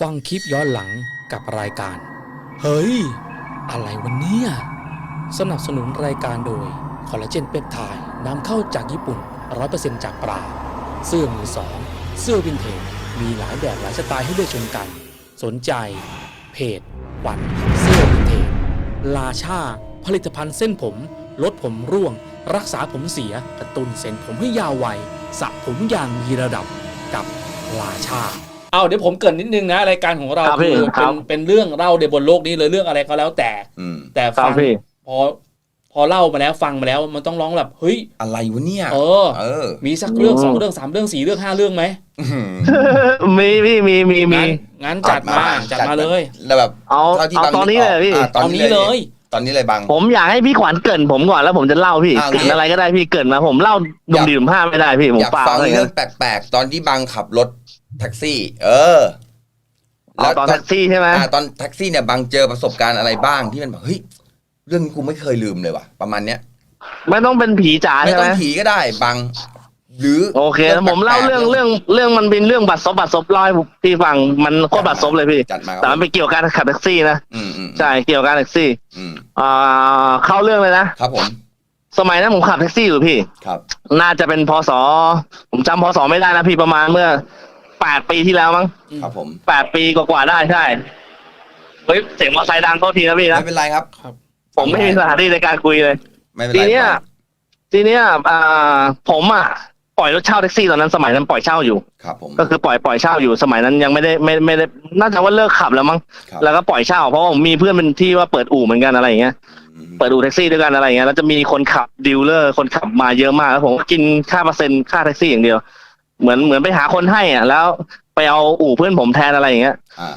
ฟังคลิปย้อนหลังกับรายการ เฮ้ย อะไรวันนี้สนับสนุนรายการโดย คอลลาเจนเปปไทด์นำเข้าจากญี่ปุ่น 100%จากปลา เสื้อมือสอง เสื้อวินเทจ มีหลายแบบหลายสไตล์ให้เลือกชมกัน สนใจ เพจ วัน เสื้อวินเทจ ลาชา ผลิตภัณฑ์เส้นผม ลดผมร่วง รักษาผมเสีย กระตุ้นเส้นผมให้ยาวไวสระผมอย่างมีระดับกับลาชา เอาเดี๋ยวผมเกรินนิดนึงนะรายการของเราครับพี่คือครัเป็นบเป็นเรื่องเล่าในบนโลกนี้เลยเรื่องอะไรก็แล้วแต่อืมแต่ครัฟับงพี่พอพอเล่ามาแล้วฟังมาแล้วมันต้องร้องแบบเฮ้ยอะไรวะเนี่ยเออเออ มีสักเรื่องอืมสองเรื่องสามเรื่องสี่เรื่องห้าเรื่องไหมอื้อหือมีพี่มีมีมีงั้นงั้นจัดมาจัดมาเลยแล้วแบบเอาเท่าที่เอาบางตอนนี้เลยพี่ะตอนเอานี้นี้เลเลยยตอนนี้เลยบาง ผมอยากให้พี่ขวัญเกรินผมก่อนแล้วผมจะเล่าพี่อ่าเกรินอะไรก็ได้พี่เกรินมาผมเล่าดุมดีดุมห้าไม่ได้พี่ผมอยากเปล่าฟังอะไรเรื่เงี้อยงแปลกๆตอนที่บางขับรถ แท็กซี่ เออเอาตอนแท็กซี่ใช่ไหมอ่าตอนแท็กซี่เนี่ยบางเจอประสบการณ์อะไรบ้างที่มันแบบเฮ้ยเรื่องนี้กูไม่เคยลืมเลยว่ะ ประมาณเนี้ยไม่ต้องเป็นผีจ๋าไม่ใช่ต้ไหอมงผีก็ได้บางหรือโอเคผมเล่าเรื่องเรื่องเรื่องมันเป็นเรื่องบัตรซบบัตรซบเล่าให้พี่ฟังมันโคตรบัตรซบเลยพี่จัดมาแต่มันเป็นเกี่ยวกับการขับแท็กซี่นะอืมอืมใช่เกี่ยวกับการแท็กซี่อืมอ่าเข้าเรื่องเลยนะครับผม สมัยนั้นผมขับแท็กซี่อยู่พี่ครับ น่าจะเป็นพศผมจำพศไม่ได้นะพี่ประมาณเมื่อ แปดปีที่แล้วมั้งครับผม แปดปีกว่าๆได้ใช่ เฮ้ย เสียงมอเตอร์ไซค์ดังโทษทีนะพี่นะ ไม่เป็นไรครับ ผมไม่มีสถานที่ในการคุยเลย ไม่เป็นทีไรเนี้ย ทีเนี้ยอ่าผมอะ ปล่อยรถเช่าแท็กซี่ตอนนั้นสมัยนั้นปล่อยเช่าอยู่ ครับผม ก็คือปล่อยปล่อยเช่าอยู่สมัยนั้นยังไม่ได้ไม่ไม่ได้น่าจะว่าเลิกขับแล้วมั้งครับ แล้วก็ปล่อยเช่าเพราะว่าผมมีเพื่อนเป็นที่ว่าเปิดอู่เหมือนกันอะไรอย่างเงี้ย อืมเปิดอู่แท็กซี่ด้วยกันอะไรอย่างเงี้ยแล้วจะมีคนขับดีลเลอร์คนขับมาเยอะมากแล้วผมก็กินค่าเปอร์เซ็นต์ค่าแท็กซี่อย่างเดียว เหมือนเหมือนไปหาคนให้อะ แล้วไปเอาอู่เพื่อนผมแทนอะไรอย่างเงี้ยอ่า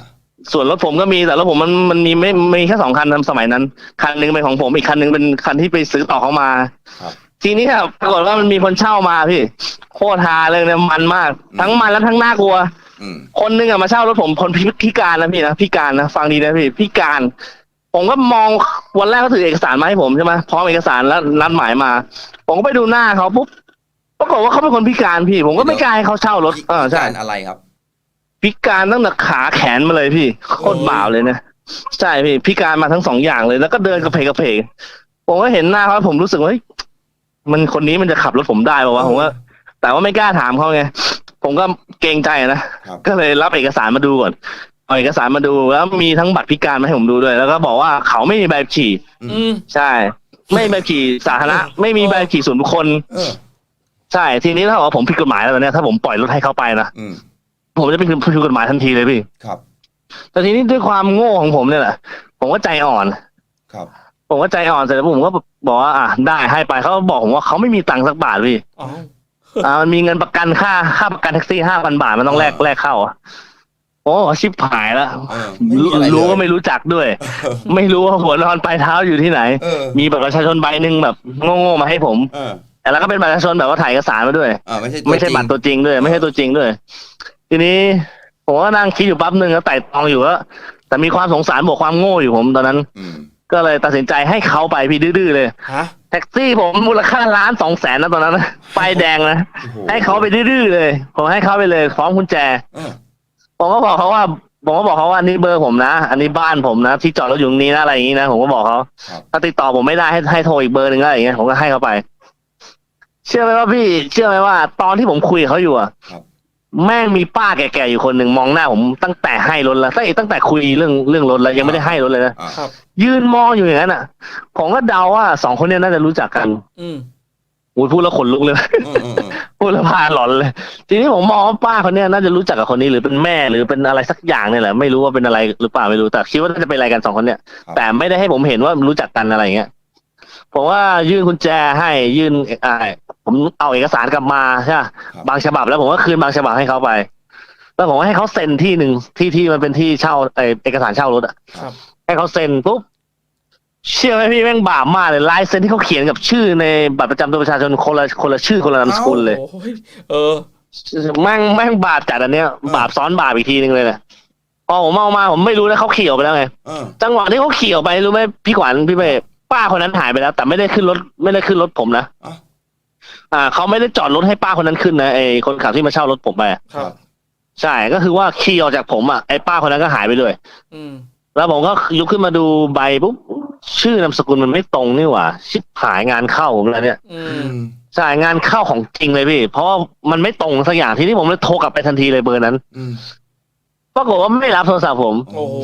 ส่วนรถผมก็มีแต่รถผมมันมันมีไม่มีแค่สองคันสมัยนั้น คันหนึงเป็นของผมอีกคันหนึงเป็นคันที่ไปซื้อต่อเขามาครับทีนี้ครับปรากฏว่ามันมีคนเช่ามาพี่โคตรฮาเลยเนี่ยมันมากทั้งมันและทั้งน่ากลัว อืม คนหนึงอะมาเช่ารถผมคนพิพิการนะพี่นะพิการนะฟังดีนะพี่พิการ ผมก็มองวันแรกเขาถือเอกสารมาให้ผมใช่ไหมพร้อมเอกสารแล้วนัดหมายมา ผมก็ไปดูหน้าเขาปุ๊บ ปรากฏว่าเขาเป็นคนพิการพี่ ผมก็ไม่กล้าให้เขาเช่ารถพิเออใช่การอะไรครับ พิการตั้งแต่ขาแขนมาเลยพี่โคตรบ่าวเลยนะใช่พี่พิการมาทั้งสองอย่างเลย แล้วก็เดินกระเพกกระเพกผมก็เห็นหน้าเขาผมรู้สึกว่าเฮ้ยมันคนนี้มันจะขับรถผมได้ป่าวะผมว่าแต่ว่าไม่กล้าถามเขาไงผมก็เกรงใจนะครับก็เลยรับเอกสารมาดูก่อนเอาเอกสารมาดูแล้วมีทั้งบัตรพิการมาให้ผมดูด้วย แล้วก็บอกว่าเขาไม่มีใบขับขี่อืมใช่ ไม่มีใบขับขี่สาธารณะไม่มีใบขับขี่ส่วนบุคคลเออ ใช่ ทีนี้ถ้าบอกว่าผมผิดกฎหมายแล้วเนี่ยถ้าผมปล่อยรถให้เขาไปนะอืมผมจะเป็นคนผิดกฎหมายทันทีเลยพี่ครับ แต่ทีนี้ด้วยความโง่ของผมเนี่ยแหละผมก็ใจอ่อน ครับ ผมก็ใจอ่อนเสร็จแล้วผมก็บอกว่าอะได้ให้ไปเขาก็บอกผมว่าเขาไม่มีตังค์สักบาทพี่อ๋อ อ่ามันมีเงินประกันค่าค่าประกันแท็กซี่ห้าพันบาทมันต้องแลกอ่า แลกเข้าอะโอ้ชิบหายแล้วเออไม่มีรู้อะไรเลยรู้ก็ไม่รู้จักด้วย ไม่รู้ว่าหัวนอนปลายเท้าอยู่ที่ไหน เออมีบัตรประชาชนใบหนึ่งแบบโง่ๆมาให้ผม เออ แต่แล้วก็เป็นบัตรประชาชนแบบว่าถ่ายเอกสารมาด้วย อ่าไม่ใช่ไม่ใช่บัตรตัวจริงด้วย ไม่ใช่ตัวจริงด้วย ทีนี้ผมก็นั่งคิดอยู่แป๊บหนึ่งแล้วไต่ตองอยู่ว่าแต่มีความสงสารบวกความโง่อยู่ผมตอนนั้น อืมก็เลยตัดสินใจให้เขาไปพี่ดื้อๆเลย ฮะแท็กซี่ผมมูลค่าล้านสองแสนนะตอนนั้นนะป้ายแดงนะ โอ้โหให้เขาไปดื้อๆเลย ผมให้เขาไปเลยพร้อมกุญแจ เออผมก็บอกเขาว่า ผมก็บอกเขาว่านี่เบอร์ผมนะ อันนี้บ้านผมนะ ที่จอดรถอยู่ตรงนี้นะอะไรอย่างนี้นะ ผมก็บอกเขา ครับ ถ้าติดต่อผมไม่ได้ให้ให้โทรอีกเบอร์หนึ่งอะไรอย่างเงี้ย ผมก็ให้เขาไป เชื่อไหมว่าพี่ เชื่อไหมว่า ตอนที่ผมคุยกับเขาอยู่อะครับ แม่งมีป้าแก่ๆอยู่คนหนึ่งมองหน้าผมตั้งแต่ให้รถแล้วตั้งตั้งแต่คุยเรื่องเรื่องรถแล้วยังไม่ได้ให้รถเลยนะอ่าครับ ยืนมองอยู่อย่างนั้นอะ ผมก็เดาว่าสองคนเนี้น่าจะรู้จักกันอืม อุ้ยพูดแล้วขนลุกเลย อืมอืมอืมพูดแล้วพาหลอนเลย ทีนี้ผมมองว่าป้าคนเนี้ยน่าจะรู้จักกับคนนี้หรือเป็นแม่หรือเป็นอะไรสักอย่างเนี่ยแหละไม่รู้ว่าเป็นอะไรหรือเปล่าไม่รู้แต่คิดว่าน่าจะเป็นอะไรกันสองคนเนี้ยแต่ไม่ได้ให้ผมเห็นว่ารู้จักกันอะไรอย่างเงี้ย ผมว่ายื่นกุญแจให้ยื่นอ่าผมเอาเอกสารกลับมาใช่ปะครับบางฉบับแล้วผมก็คืนบางฉบับให้เขาไป แล้วผมก็ให้เขาเซ็นที่หนึ่งที่ที่มันเป็นที่เช่าเอ่อเอกสารเช่ารถอะครับ ให้เขาเซ็นปุ๊บเชื่อไหมพี่แม่งบาปมากเลยลายเซ็นที่เขาเขียนกับชื่อในบัตรประจำตัวประชาชนคนละคนละชื่อคนละนามสกุลเลยโอ้ยเออแม่งแม่งบาปจัดอันเนี้ย บาปซ้อนบาปอีกทีนึงเลยแหละพอผมเอามาผมไม่รู้นะเขาขี่ออกไปแล้วไงเออจังหวะที่เขาขี่ออกไปรู้ไหมพี่ขวัญพี่เป้ ป้าคนนั้นหายไปแล้ว แต่ไม่ได้ขึ้นรถไม่ได้ขึ้นรถผมนะอะอ่าเขาไม่ได้จอดรถให้ป้าคนนั้นขึ้นนะไอ้คนขับที่มาเช่ารถผมไปอะครับ ใช่ก็คือว่าขี่ออกจากผมอะไอ้ป้าคนนั้นก็หายไปด้วย อืม แล้วผมก็ยกขึ้นมาดูใบปุ๊บชื่อนามสกุลมันไม่ตรงนี่หว่า ชิบหายงานเข้าผมแล้วเนี่ย อือืม ม ใช่งานเข้าของจริงเลยพี่ เพราะว่ามันไม่ตรงสักอย่างทีนี้ผมเลยโทรกลับไปทันทีเลยเบอร์นั้น อืม ปรากฏว่าไม่รับโทรศัพท์ผม โอ้โห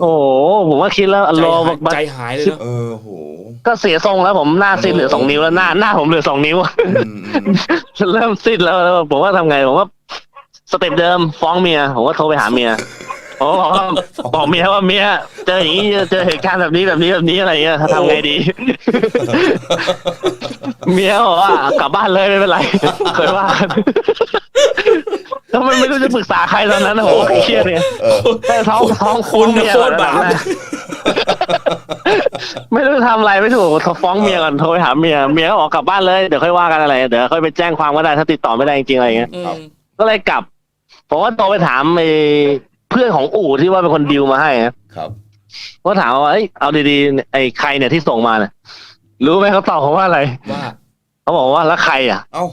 โอ้โหผมว่าคิดแล้วใจรอหายบักใจหายเลยเนอะเออโหก็เสียทรงแล้วผมหน้าซีดเหลือสองนิ้วแล้วหน้าหน้าผมเหลือสองนิ้ว อืมอืมเริ่มซีดแล้วแล้วผมว่าทำไงผมว่าสเต็ปเดิมฟ้องเมียผมก็โทรไปหาเมียผมก็บอกว่าบอกเมียว่าเมียเจออย่างนี้เจอเหตุการณ์แบบนี้แบบนี้แบบนี้อะไรเงี้ยทำไงดี เมียบอกว่ากลับบ้านเลยไม่เป็นไรเคยว่ากัน แล้วมันไม่รู้จะปรึกษาใครตอนนั้นนะผมก็เครียดเนี่ยเออแต่ท้องท้องคุณเมียโคตรบาปก่อนนะไม่รู้จะทำอะไรไม่ถูกโทรฟ้องเมียก่อนโทรไปหาเมียเมียก็บอกกลับบ้านเลยเดี๋ยวค่อยว่ากันอะไรเดี๋ยวค่อยไปแจ้งความก็ได้ถ้าติดต่อไม่ได้จริงๆอะไรเงี้ย อืมก็เลยกลับผมว่าโทรไปถามไอ้เพื่อนของอู่ที่ว่าเป็นคนดิวมาให้นะ ครับ ก็ถามว่าเอ้ยเอาดีๆ ไอ้ใครเนี่ยที่ส่งมาเนี่ยรู้ไหมเขาตอบผมว่าอะไร ว่า เขาบอกว่าแล้วใครอะ เอ้า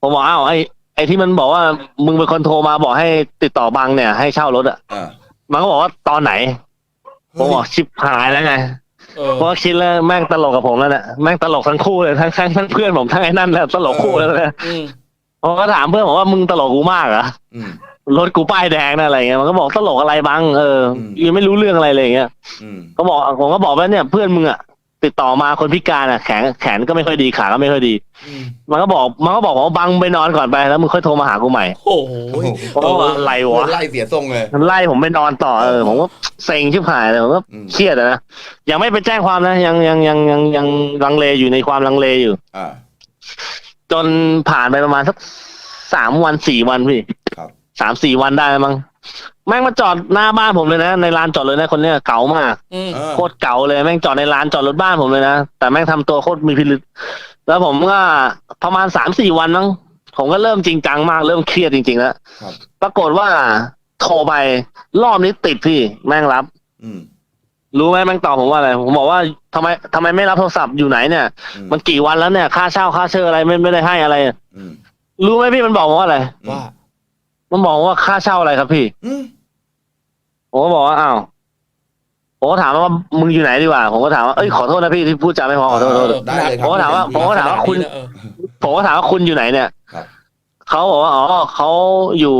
ผมบอกอ้าวไอ้ ไอ้ที่มันบอกว่ามึงเป็นคนโทรมาบอกให้ติดต่อบังเนี่ย ให้เช่ารถอะอ่ามันก็บอกว่าตอนไหน ผมบอกชิบหายแล้วไงเออเพราะว่าคิดแล้วแม่งตลกกับผมแล้วเนี่ยแม่งตลกทั้งคู่เลยทั้งทั้งทั้งเพื่อนผมทั้งไอ้นั่นแหละตลกคู่แล้วเนี่ยอืมผมก็ถามเพื่อนผมว่ามึงตลกกูมากเหรออืม รถกูป้ายแดงนะอะไรเงี้ยมันก็บอกตลกอะไรบังเอออืมยังไม่รู้เรื่องอะไรเลยอย่างเงี้ยอืม ก็บอกผมก็บอกว่าเนี่ยเพื่อนมึงอะ ติดต่อมาคนพิการอะแขนแขนก็ไม่ค่อยดีขาก็ไม่ค่อยดี อืมมันก็บอกมันก็บอกว่าบังไปนอนก่อนไปแล้วมึงค่อยโทรมาหากูใหม่โอ้โหโอ้โหเพราะว่าอะไรวะไล่เสียทรงเลย มันไล่ผมไปนอนต่อเออผมก็เซ็งชิบหายเลยผมก็อืม เครียดอะนะยังไม่ไปแจ้งความนะยังยังยังยังยังลังเลอยู่ในความลังเลอยู่ อ่า จนผ่านไปประมาณสักสามวันสี่วันพี่ครับ สามสี่วันได้มั้ง แม่งมาจอดหน้าบ้านผมเลยนะ ในลานจอดเลยนะคนเนี้ยเก๋ามากอืม เออโคตรเก๋าเลยแม่งจอดในลานจอดรถบ้านผมเลยนะแต่แม่งทำตัวโคตรมีพิรุษแล้วผมก็ประมาณสามสี่วันมั้งผมก็เริ่มจริงจังมากเริ่มเครียดจริงๆแล้วครับ ปรากฏว่าโทรไปรอบนี้ติดพี่แม่งรับ อืมรู้ไหมแม่งตอบผมว่าอะไร ผมบอกว่าทำไมทำไมไม่รับโทรศัพท์อยู่ไหนเนี่ย อืมมันกี่วันแล้วเนี่ย ค่าเช่าค่าเช่าอะไรไม่ไม่ได้ให้อะไร อืมรู้ไหมพี่มันบอกผมว่าอะไร ว่า มันบอกว่าค่าเช่าอะไรครับพี่ อืม ผมก็บอกว่าอ้าวผมก็ถามว่ามึงอยู่ไหนดีกว่า ผมก็ถามว่าเอ้ยขอโทษนะพี่ที่พูดจาไม่พอขอโทษขอโทษ ได้เลยครัผมก็ถามว่าผมก็ถามว่าคุณ เออผมก็ถามว่าคุณอยู่ไหนเนี่ยครับ เขาบอกว่าอ๋อเขาอยู่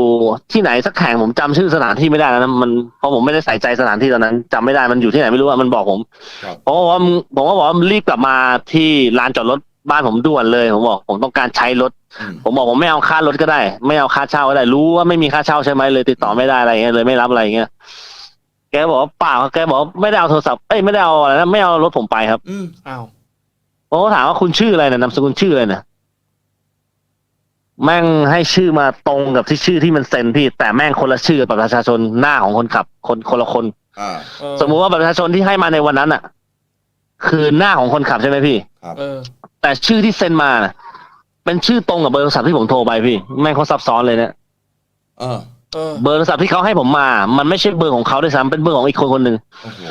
ที่ไหนสักแห่งผมจำชื่อสถานที่ไม่ได้แล้วนะมันเพราะผมไม่ได้ใส่ใจสถานที่ตอนนั้นจำไม่ได้มันอยู่ที่ไหนไม่รู้อะมันบอกผมครับ ผมก็บอกว่ามึงผมก็บอกว่ามึงรีบกลับมาที่ลานจอดรถ บ้านผมด่วนเลยผมบอกผมต้องการใช้รถอืมผมบอกผมไม่เอาค่ารถก็ได้ ไม่เอาค่าเช่าก็ได้ รู้ว่าไม่มีค่าเช่าใช่ไหมเลย ติดต่อไม่ได้อะไรเงี้ยเลยไม่รับอะไรเงี้ยแกบอกว่าเปล่าแกบอกว่าไม่ได้เอาโทรศัพท์เอ้ยไม่ได้เอาอะไรนะไม่เอารถผมไปครับ อืมอ้าวผมก็ถามว่าคุณชื่ออะไรนะนามสกุลชื่ออะไรนะแม่งให้ชื่อมาตรงกับที่ชื่อที่มันเซ็นพี่ แต่แม่งคนละชื่อกับบัตรประชาชนหน้าของคนขับ คนคนละคนอ่าเออสมมุติว่าบัตรประชาชนที่ให้มาในวันนั้นอะ คือหน้าของคนขับใช่ไหมพี่ครับเออ แต่ชื่อที่เซ็นมาน่ะ เป็นชื่อตรงกับเบอร์โทรศัพท์ที่ผมโทรไปพี่แม่งเขาซับซ้อนเลยเนี่ยเออเออเบอร์โทรศัพท์ที่เขาให้ผมมา มันไม่ใช่เบอร์ของเขาด้วยซ้ำเป็นเบอร์ของอีกคนคนหนึ่งโอ้โห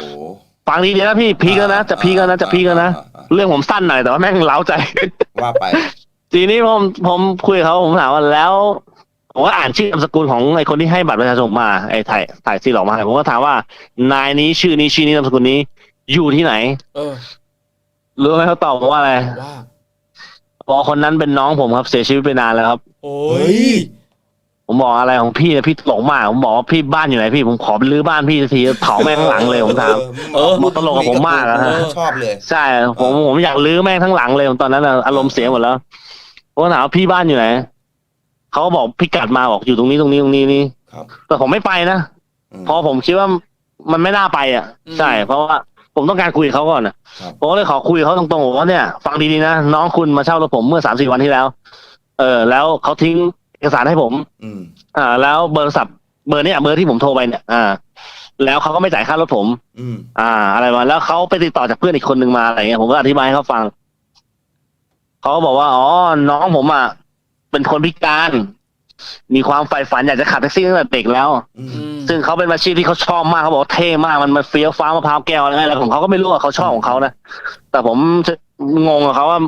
ฟังดีๆนะพี่พีกแล้วนะจะพีกแล้วนะจะพีกแล้วนะอ่าอ่าเรื่องผมสั้นหน่อยแต่ว่าแม่งเล้าใจอ่าว่าไป ทีนี้ผมผมคุยกับเขาผมถามว่าแล้วผมก็อ่านชื่อนามสกุลของไอ้คนที่ให้บัตรประชาชนมาไอ้ถ่ายถ่ายซีหลอกมาให้ผมก็ถามว่านายนี้ชื่อนี้ชื่อนี้นามสกุลนี้อยู่ที่ไหน เออ รู้ไหมเขาตอบผมว่าอะไรว่า บอกคนนั้นเป็นน้องผมครับ เสียชีวิตไปนานแล้วครับ โอ้เฮ้ย ย ผมบอกอะไรของพี่เนี่ยพี่ตลกมากผมบอกว่าพี่บ้านอยู่ไหนพี่ผมขอไปรื้อบ้านพี่สักทีเผาแม่งข้างหลังเลยผมถาม เออ มันตลกกับผมมากอะฮะ ชอบเลยใช่ผมผมอยากรื้อแม่งทั้งหลังเลยตอนนั้นอะอารมณ์เสียหมดแล้วผมก็ถามว่าพี่บ้านอยู่ไหนเขาก็บอกพี่กัดมาบอกอยู่ตรงนี้ตรงนี้ตรงนี้นี่ครับแต่ผมไม่ไปนะอืม เพราะผมคิดว่ามันไม่น่าไปอะใช่ เพราะว่า ผมต้องการคุยกับเขาก่อนนะครับผมก็เลยขอคุยกับเขาตรงๆบอกว่าเนี่ย ฟังดีๆนะน้องคุณมาเช่ารถผมเมื่อสามสี่วันที่แล้ว เออ แล้วเขาทิ้งเอกสารให้ผม อืม อ่า แล้วเบอร์โทรศัพท์เบอร์เนี่ยเบอร์ที่ผมโทรไปเนี่ย อ่า แล้วเขาก็ไม่จ่ายค่ารถผม อืม อ่า อะไรมาแล้วเขาไปติดต่อจากเพื่อนอีกคนหนึ่งมาอะไรเงี้ยผมก็อธิบายให้เขาฟังเขาก็บอกว่าอ๋อน้องผมอะเป็นคนพิการ มีความใฝ่ฝันอยากจะขับแท็กซี่ตั้งแต่เด็กแล้วอืมอืมซึ่งเขาเป็นอาชีพที่เขาชอบมากเขาบอกว่าเท่มากมันมันเฟี้ยวฟ้ามะพร้าวแก้วอะไรอะไรของเขาก็ไม่รู้ว่าเขาชอบของเขานะแต่ผมงงกับเขาว่า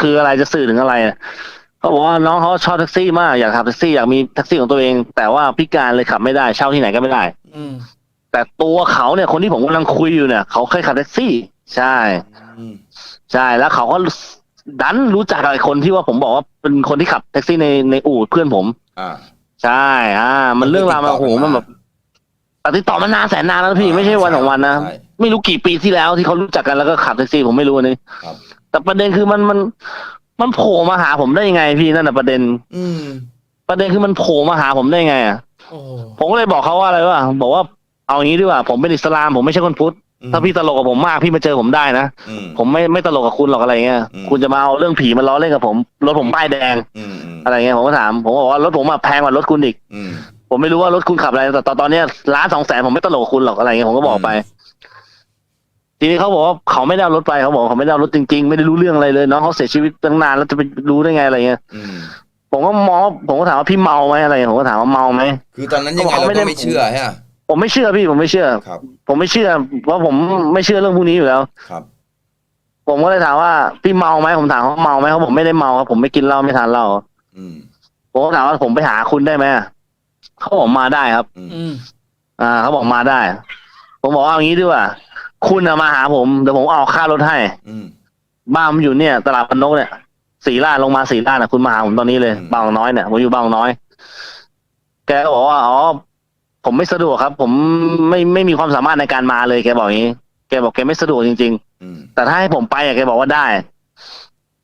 คืออะไรจะสื่อถึงอะไรอะเขาบอกว่าน้องเขาชอบแท็กซี่มากอยากขับแท็กซี่อยากมีแท็กซี่ของตัวเอง แต่ว่าพิการเลยขับไม่ได้เช่าที่ไหนก็ไม่ได้ อืมแต่ตัวเขาเนี่ยคนที่ผมกำลังคุยอยู่เนี่ยเขาเคยขับแท็กซี่ ใช่ อืมใช่แล้วเขาก็ดันรู้จักกับไอ้คนที่ว่าผมบอกว่าเป็นคนที่ขับแท็กซี่ในในอู่เพื่อนผม อ่า ใช่ อ่า มันเรื่องราวมาโอ้โหมันแบบแต่ติดต่อมานานแสนนานแล้วพี่ไม่ใช่วันสองวันนะ ใช่ ไม่รู้กี่ปีที่แล้วที่เขารู้จักกันแล้วก็ขับแท็กซี่ผมไม่รู้อันนี้ ครับ แต่ประเด็นคือมันมันมันโผล่มาหาผมได้ยังไงพี่นั่นแหะประเด็น อืม ประเด็นคือมันโผล่มาหาผมได้ไงอะ โอ้ผมก็เลยบอกเขาว่าอะไรว่าบอกว่าเอางี้ดีกว่า ผมเป็นอิสลาม ผมไม่ใช่คนพุทธอืม ถ้าพี่ตลกกับผมมากพี่มาเจอผมได้นะอืม ผมไม่ไม่ตลกกับคุณหรอกอะไรเงี้ยอืม คุณจะมาเอาเรื่องผีมาล้อเล่นกับผมรถผมป้ายแดงอืมอืมอะไรเงี้ยผมก็ถาม ผมก็บอกว่ารถผมอะแพงกว่ารถคุณอีก อืม ผมไม่รู้ว่ารถคุณขับอะไรแต่ตอนตอนเนี้ยล้านสองแสนผมไม่ตลกกับคุณหรอกอะไรเงี้ยผมก็บอกไป ทีนี้เขาบอกว่าเขาไม่ได้เอารถไปเขาบอกเขาไม่ได้เอารถจริงๆไม่ได้รู้เรื่องอะไรเลยน้องเขาเสียชีวิตตั้งนานแล้วจะไปรู้ได้ไงอะไรเงี้ยอืม ผมก็มองว่าผมก็ถามว่าพี่เมาไหมอะไรเงี้ยผมก็ถามว่าเมาไหม คือตอนนั้นยังไงเขาเราไม่ได้ ก็ไม่เชื่อฮะ ผมไม่เชื่อพี่ผมไม่เชื่อ ครับ ผมไม่เชื่อเพราะผมไม่เชื่อเรื่องพวกนี้อยู่แล้ว ครับ ผมก็เลยถามว่าพี่เมาไหมผมถามเขาเมาไหมเขาบอกไม่ได้เมาครับผมไม่กินเหล้าไม่ทานเหล้าอืมผมก็ถามว่าผมไปหาคุณได้ไหมเขาบอกมาได้ครับ อืมอืมอ่าเขาบอกมาได้ ผมบอกว่าเอางี้ดีกว่า คุณอะมาหาผมเดี๋ยวผมเอาค่ารถให้ อืม บ้านผมอยู่เนี่ย ตลาดพนนกเนี่ยสีลาดลงมาสีลาดนะคุณมาหาผมตอนนี้เลยอืม บางน้อยเนี่ยผมอยู่บางน้อย แกก็บอกว่าอ๋อ ผมไม่สะดวกครับ ผมไม่ไม่มีความสามารถในการมาเลยแกบอกอย่างนี้แกบอกแกไม่สะดวกจริงๆอืมแต่ถ้าให้ผมไปอะแกบอกว่าได้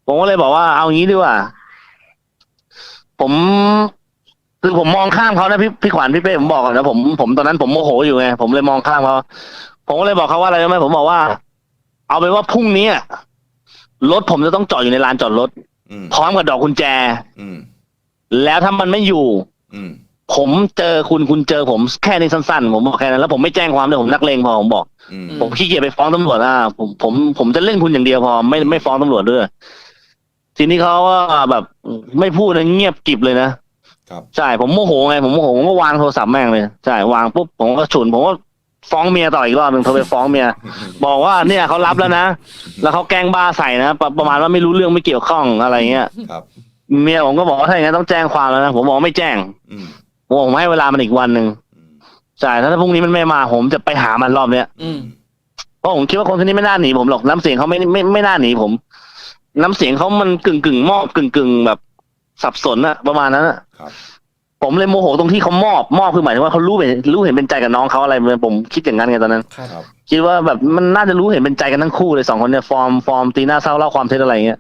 ผมก็เลยบอกว่าเอางี้ดีกว่า ผมคือผมมองข้ามเขานะพี่พี่ขวัญพี่เป้ผมบอกก่อนนะผมผมตอนนั้นผมโมโหอยู่ไงผมเลยมองข้ามเขาผมก็เลยบอกเขาว่าอะไรรู้ไหมผมบอกว่า เอาเป็นว่าพรุ่งนี้อะรถผมจะต้องจอดอยู่ในลานจอดรถอืมพร้อมกับดอกกุญแจ อืมแล้วถ้ามันไม่อยู่ อืม ผมเจอคุณคุณเจอผมแค่นี้สั้นๆ ผมบอกแค่นั้นแล้วผมไม่แจ้งความเลยผมนักเลงพอผมบอก อืม ผมขี้เกียจไปฟ้องตำรวจอะผมผมผมจะเล่นคุณอย่างเดียวพอไม่ไม่ฟ้องตำรวจด้วย ทีนี้เขาก็แบบไม่พูดนะเงียบกริบเลยนะครับ ใช่ผมโมโหไงผมโมโหผมก็วางโทรศัพท์แม่งเลยใช่วางปุ๊บผมก็ฉุนผมก็ฟ้องเมียต่ออีกรอบหนึ่งโทรไปฟ้องเมีย บอกว่าเนี่ยเขารับแล้วนะ แล้วเขาแกล้งบ้าใส่นะประประมาณว่าไม่รู้เรื่องไม่เกี่ยวข้องอะไรเงี้ยครับ เมียผมก็บอกว่าถ้าอย่างนั้นต้องแจ้งความแล้วนะผมบอกว่าไม่แจ้ง อืม ผมบอกผมให้เวลามันอีกวันหนึ่งอืมใช่ถ้าพรุ่งนี้มันไม่มาผมจะไปหามันรอบเนี้ยอืมเพราะผมคิดว่าคนคนนี้ไม่น่าหนีผมหรอกน้ำเสียงเขาไม่ไม่ไม่น่าหนีผม น้ำเสียงเขามันกึ่งกึ่งมอบกึ่งกึ่งแบบสับสนอะประมาณนั้นอะครับผมเลยโมโหตรงที่เขามอบมอบคือหมายถึงว่าเขารู้เห็นรู้เห็นเป็นใจกับน้องเขาอะไรผมคิดอย่างนั้นไงตอนนั้นครับครับคิดว่าแบบมันน่าจะรู้เห็นเป็นใจกันทั้งคู่เลยสองคนเนี่ยฟอร์มฟอร์มตีหน้าเศร้าเล่าความเท็จอะไรเงี้ย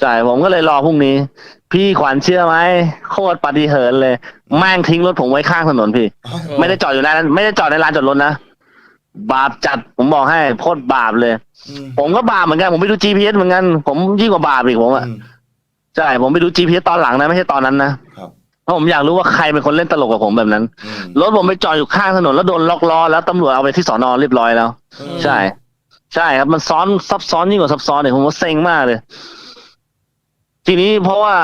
อืมใช่ผมก็เลยรอพรุ่งนี้ พี่ขวัญเชื่อไหมโคตรปาฏิเหินเลยแม่งทิ้งรถผมไว้ข้างถนนพี่ ไม่ได้จอดอยู่ในนั้นไม่ได้จอดในลานจอดรถนะบาปจัดผมบอกให้โคตรบาปเลยอืมผมก็บาปเหมือนกันผมไปดู GPS เหมือนกันผมยิ่งกว่าบาปอีกผมอะอืมใช่ผมไปดู GPS ตอนหลังนะไม่ใช่ตอนนั้นนะครับเพราะผมอยากรู้ว่าใครเป็นคนเล่นตลกกับผมแบบนั้นอืมรถผมไปจอดอยู่ข้างถนนแล้วโดนล็อกล้อแล้วตำรวจเอาไปที่สอนอเรียบร้อยแล้วอืมใช่ ใช่ครับมันซ้อนซับซ้อนยิ่งกว่าซับซ้อนเนี่ยผมว่าเซ็งมากเลย ทีนี้เพราะว่า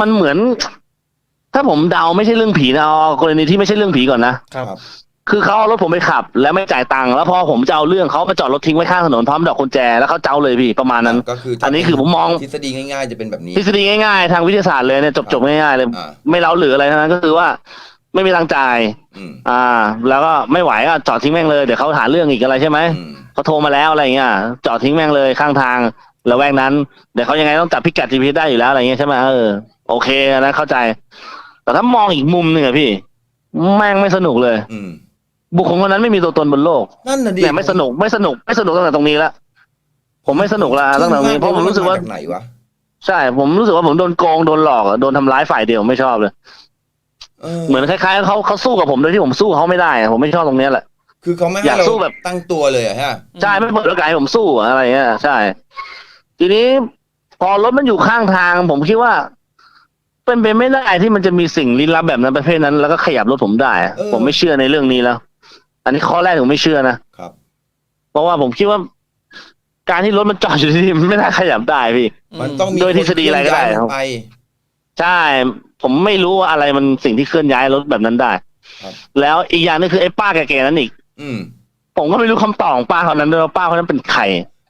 มันเหมือน ถ้าผมเดาไม่ใช่เรื่องผีนะเอากรณีที่ไม่ใช่เรื่องผีก่อนนะครับครับคือเขาเอารถผมไปขับ แล้วไม่จ่ายตังค์แล้วพอผมจะเอาเรื่องเขามาจอดรถทิ้งไว้ข้างถนนพร้อมดอกกุญแจแล้วเขาเจ้าเลยพี่ประมาณนั้น ก็คืออันนี้คือผมมอง ทฤษฎีง่ายๆจะเป็นแบบนี้ ทฤษฎีง่ายๆ ทางวิทยาศาสตร์เลยเนี่ยจบๆง่ายๆเลย อ่า ไม่เล้าหรืออะไรทั้งนั้นก็คือว่าไม่มีตังค์จ่าย อืมอ่า แล้วก็ไม่ไหวก็จอดทิ้งแม่งเลยเดี๋ยวเขาหาเรื่องอีกอะไรใช่ไหมอืมเขาโทรมาแล้วอะไรเงี้ยจอดทิ้งแม่งเลยข้างทางแล้วแวกนั้นเดี๋ยวเขายังไงต้องจับพิกัด GPS ได้อยู่แล้วอะไรเงี้ยใช่ไหมเออโอเคอันนะเข้าใจ แต่ถ้ามองอีกมุมหนึ่งอะพี่ แม่งไม่สนุกเลย อืมบุคคลคนนั้นไม่มีตัวตนบนโลกนั่นน่ะดิเนี่ยไม่สนุกไม่สนุกไม่สนุกตั้งแต่ตรงนี้ละผมไม่สนุกละตั้งแต่ตรงนี้เพราะผมรู้สึกว่าจกไหนวะใช่ ผมรู้สึกว่าผมโดนโกงโดนหลอกอะโดนทำร้ายฝ่ายเดียวไม่ชอบเลย เหมือนคล้ายๆเขาเขาสู้กับผมโดยที่ผมสู้เขาไม่ได้อะผมไม่ชอบตรงเนี้ยแหละ คือเขาไม่อให้ยากเราสู้แบบ ตั้งตัวเลยอะฮะ ใช่ไม่เปิดโอกาสให้ผมสู้อะอะไรเงี้ยใช่ ทีนี้พอรถมันอยู่ข้างทาง ผมคิดว่า เป็นไปไม่ได้ที่มันจะมีสิ่งลี้ลับแบบนั้นประเภทนั้น แล้วก็ขยับรถผมได้อะผมไม่เชื่อในเรื่องนี้แล้ว อันนี้ข้อแรกผมไม่เชื่อนะ ครับ เพราะว่าผมคิดว่า การที่รถมันจอดอยู่ที่นี่มันไม่น่าขยับได้พี่ มันต้องมีโดยทฤษฎีอะไรก็ได้คนเคลื่อนย้ายครับมันไปใช่ ผมไม่รู้ว่าอะไรมันสิ่งที่เคลื่อนย้ายรถแบบนั้นได้ ครับ แล้วอีกอย่างนึงคือไอ้ป้าแก่ๆนั้นอีก อืม ผมก็ไม่รู้คำตอบของป้าคนนั้นด้วยว่าป้าคนนั้นเป็นใคร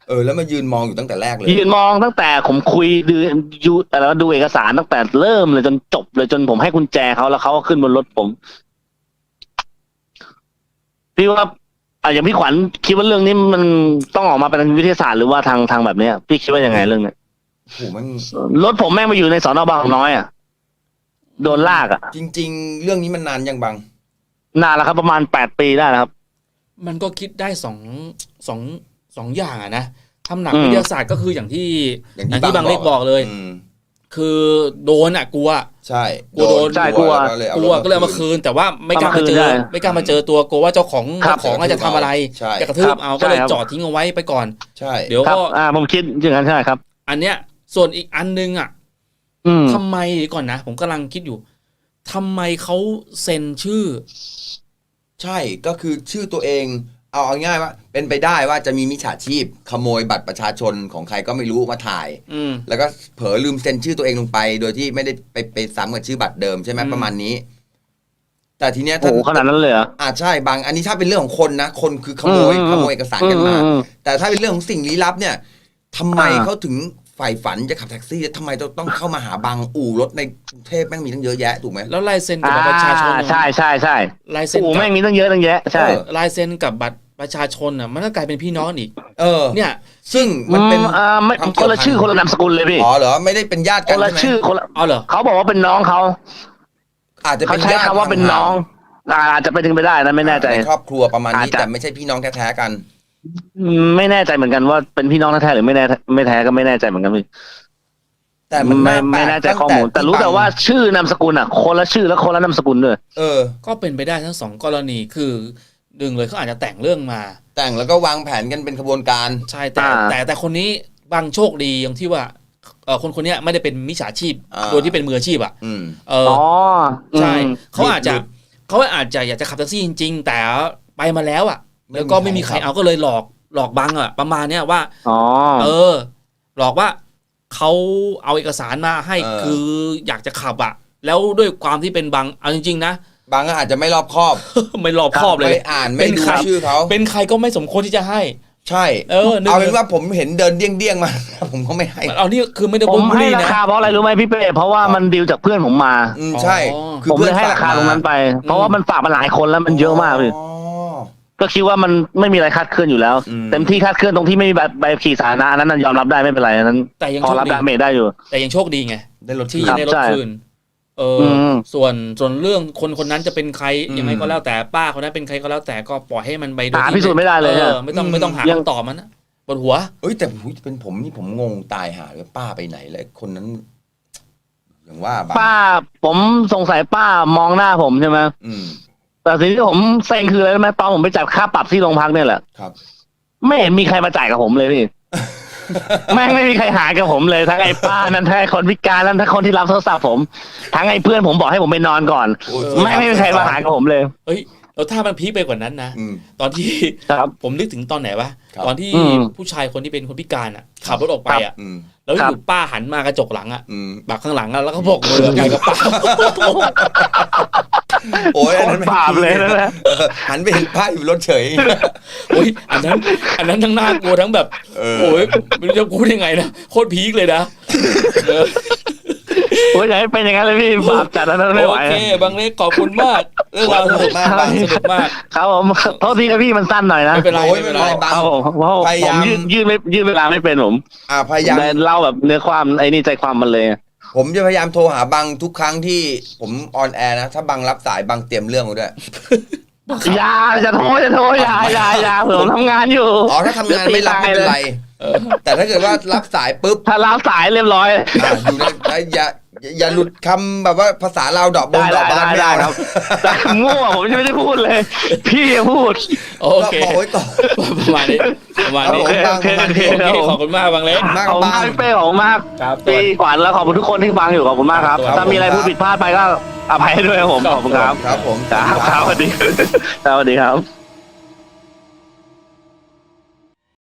เออแล้วมายืนมองอยู่ตั้งแต่แรกเลย ยืนมองตั้งแต่ผมคุยดูยูแล้วดูเอกสารตั้งแต่เริ่มเลยจนจบเลยจนผมให้กุญแจเขาแล้วเขาก็ขึ้นบนรถผมพี่ว่าอะอย่างพี่ขวัญคิดว่าเรื่องนี้มันต้องออกมาเป็นวิทยาศาสตร์หรือว่าทางทางแบบเนี้ยพี่คิดว่ายังไงเรื่องเนี้ยโอ้โหมันรถผมแม่งมาอยู่ในสอนอบางกอกน้อยอะโดนลากอะ จริง ๆ เรื่องนี้มันนานยังบัง นานแล้วครับ ประมาณแปดปีได้แล้วครับ มันก็คิดได้สองสอง สองอย่างอะนะทำหนักอืมวิทยาศาสตร์ก็คืออย่างที่อย่างอย่างที่ที่บางเล็กบอกเลยอืมคือโดนอะกลัวใช่กลัวโดนใช่กลัวแเลยกลัวก็เลยเอามาคืน แต่ว่าไม่กล้าเอามามาคืเจนอได้ไม่กล้ามาเจอตัวกลัวว่าเจ้าของครับเจ้าของอาจจะทำอะไรใช่จะกระทืครับบเอาก็เลยใช่ครับจอดทิ้งเอาไว้ไปก่อนใช่เดี๋ยวครับก็อ่าผมคิดอย่างนั้นใช่ครับ อันเนี้ย ส่วนอีกอันนึงอะอืมทำไมเดี๋ยวก่อนนะผมกำลังคิดอยู่ทำไมเขาเซ็นชื่อ ใช่ก็คือชื่อตัวเอง เอาเอาง่ายว่า เป็นไปได้ว่าจะมีมิจฉาชีพ ขโมยบัตรประชาชนของใครก็ไม่รู้มาถ่าย อืม แล้วก็เผลอลืมเซ็นชื่อตัวเองลงไป โดยที่ไม่ได้ไปไปซ้ำกับชื่อบัตรเดิมใช่ไหมอืม ประมาณนี้ แต่ทีเนี้ยโอ้โหขนาดนั้นเลยเหรออ่าใช่บางอันนี้ถ้าเป็นเรื่องของคนนะ คนคือขโมยอืมขโมยเอกสารกันมา อืมแต่ถ้าเป็นเรื่องของสิ่งลี้ลับเนี่ยทำไมอ่า เขาถึงใฝ่ฝันจะขับแท็กซี่ทำไมต้องต้องเข้ามาหาบางอู่รถในกรุงเทพแม่งมีตั้งเยอะแยะถูกไหม แล้วลายเซ็นกับอ่าบัตรประชาชนใช่ใช่ใช่ลายเซ็นโอ้โหกับแม่งมีตั้งเยอะตั้งแยะใช่ เออ ลายเซ็นกับบัตร ประชาชนอะมันก็กลายเป็นพี่น้องกันอีก เออ เนี่ย ซึ่งมันเป็นอือ่าไม่ความเกี่คยวนละชื่อพันคนละนามสกุลเลยพี่อ๋อเหรอไม่ได้เป็นญาติคกันนละใช่ไหมชื่อคนละเอาเหรอ เขาบอกว่าเป็นน้องเขาอาจจะเขาเป็นใช้ญาติคำว่าเป็นน้องอ่าอาจจะไปถึงไปได้นะไม่แน่ใจในครอบครัวประมาณนี้อาจจะ แต่ไม่ใช่พี่น้องแท้ๆกัน อืมไม่แน่ใจเหมือนกันว่าเป็นพี่น้องแท้ๆหรือไม่แน่ไม่แท้ก็ไม่แน่ใจเหมือนกันพี่แต่มันไม่น่าแปลไม่กแน่ใจตั้งข้อมูล แต่รู้แต่ว่าชื่อนามสกุลอะคนละชื่อและคนละนามสกุลด้วย เออ ก็เป็นไปได้ทั้งสองกรณีคือ หนึ่งเลยเขาอาจจะแต่งเรื่องมา แต่งแล้วก็วางแผนกันเป็นขบวนการ ใช่แต่อ่า แต่แต่คนนี้บางโชคดีอย่างที่ว่าเออคนคนเนี้ยไม่ได้เป็นมิจฉาชีพอ่า โดยที่เป็นมืออาชีพอะอืมเออ อ๋อใช่อืม เขาอาจจะหลุดเขาอาจจะอยากจะขับแท็กซี่จริง ๆ แต่ไปมาแล้วอะ ไม่แล้วก็มีไม่มีใคใครรเอาก็เลยหลอกหลอกบังอะ ประมาณเนี้ยว่า อ๋อ เออ หลอกว่าเขาเอาเอกสารมาให้เออ คืออยากจะขับอะ แล้วด้วยความที่เป็นบังเอาจริง ๆ นะ บางก็อาจจะไม่รอบคอบ ไม่รอบคอบเลย ไม่อ่านไม่เป็นดูใครชื่อเขาเป็นใครก็ไม่สมควรที่จะให้ ใช่ เออนึกเอาเป็นว่าผมเห็นเดินเดี้ยงเดี้ยงๆมา ผมก็ไม่ให้ เอานี่คือไม่ได้ผบุมลให้ลี่รานะคาเพราะอะไรรู้ไหมพี่เป้เพราะว่ามันดีลจากเพื่อนผมมาอืมใช่อ๋อคือผมเพื่เลอนยให้ฝกราคาตรงนั้นไป เพราะว่ามันฝากมาหลายคนแล้วมันเยอะมากเลยอ๋อก็คิดว่ามันไม่มีอะไรคาดเคลื่อนอยู่แล้วอืมเต็มที่คาดเคลื่อนตรงที่ไม่มีใบใบขับขี่สาธารณะอันนั้นนะยอมรับได้ไม่เป็นไรอันนั้นแต่ยังพอโชครับดีดาเมจได้อยู่ แต่ยังโชคดีไงได้รถที่คืนได้รถใช่คืน เอออมส่วนส่วนเรื่องคนคนนั้นจะเป็นใครอืมยังไงก็แล้วแต่ป้าคนนั้นเป็นใครก็แล้วแต่ก็ปล่อยให้มันไปโดยหาที่พิสูจน์ไม่ได้เลยเอฮะอไม่ต้องอืมไม่ต้องหายังคำตอบมันนะปวดหัว เอ้ยแต่หูยเป็นผมนี่ผมงงตายหาเลยป้าไปไหนเลยคนนั้นอย่างว่าบางป้า ผมสงสัยป้ามองหน้าผมใช่ไหมอืมแต่สิ่งที่ผมเซ็งคืออะไรรู้ไหมตอนผมไปจัดค่าปรับที่โรงพักเนี่ยแหละครับ ไม่เห็นมีใครมาจ่ายกับผมเลยพี่ แม่งไม่มีใครหากับผมเลยทั้งไอ้ป้านั้นทั้งไอ้คนพิการนั้นทั้งคนที่รับโทรศัพท์ผม ทั้งไอ้เพื่อนผมบอกให้ผมไปนอนก่อนโอ้ยแม่งไม่มีใครมาหากับผมเลย เอ้ยแล้วถ้ามันพีคไปกว่านั้นนะ อืม ตอนที่ครับ ผมนึกถึงตอนไหนวะครับ ตอนที่อืมผู้ชายคนที่เป็นคนพิการอะขับรถออกไปอะอืมแล้วอครับยู่ป้าหันมากระจกหลังอะอืม แบบข้างหลังอะแล้วก็บอกมือไปกับป้า โอ้ยอันนั้นโคตรบาปเลยนะเออหันไปเห็นป้าอยู่รถเฉย โอ้ยอันนั้น อันนั้นทั้งน่ากลัวทั้งแบบเออโอ้ยไม่รู้จะพูดยังไงนะโคตรพีคเลยนะเออโอ้ยอยากให้เป็นอย่างนั้นเลยพี่บาปจัดแล้วไม่ไหวโอเคบางเล็กขอบคุณมากเรื่องราวสนุกมากบางสนุกมากครับผมโทษทีนะพี่มันสั้นหน่อยนะไม่เป็นไรโอ้ยไม่เป็นไรไม่เป็นไรครับผมเพราะพยาผยามมยืดยืดไม่ยืดเวลาไม่เป็นผมอ่าพยายามแต่เล่าแบบเนื้อความไอ้นี่ใจความมันเลย ผมจะพยายามโทรหาบังทุกครั้งที่ผมออนแอร์นะ ถ้าบังรับสายบังเตรียมเรื่องมาด้วย อย่าจะโทรจะโทรอย่าอย่าอย่าผมทำงานอยู่อ๋อถ้าทำงานไม่รับไม่เป็นไรเออแต่ถ้าเกิดว่ารับสายปุ๊บ ถ้ารับสายเรียบร้อยอะอยู่ในอย่าอย่า อย่าหลุดคำแบบว่าภาษาลาวดอกบงได้ดอกได้บานได้ไม่ได้เอาครันะบแต่มั่วผมจะไม่ได้พูดเลย พี่อย่าพูด โอเค ก็บอกไว้ก่อน ประมาณนี้ประมาณนี้โอโอเคเคโอเคโอเคโอครับเคผม ขอบคุณมากบางเล็ก มากขอบคุณบัมากงพี่เป้ขอบคุณมากครับพี่ขวัญแล้วขอบคุณทุกคนที่ฟังอยู่ขอบคุณมากครับ ครับ ถ้ามีอะไรพูดผิดพลาดไปก็อภัยให้ด้วยครับผมขอบคุณครับ ครับผม ครับครับสวัสดีครับสวัสดีครับ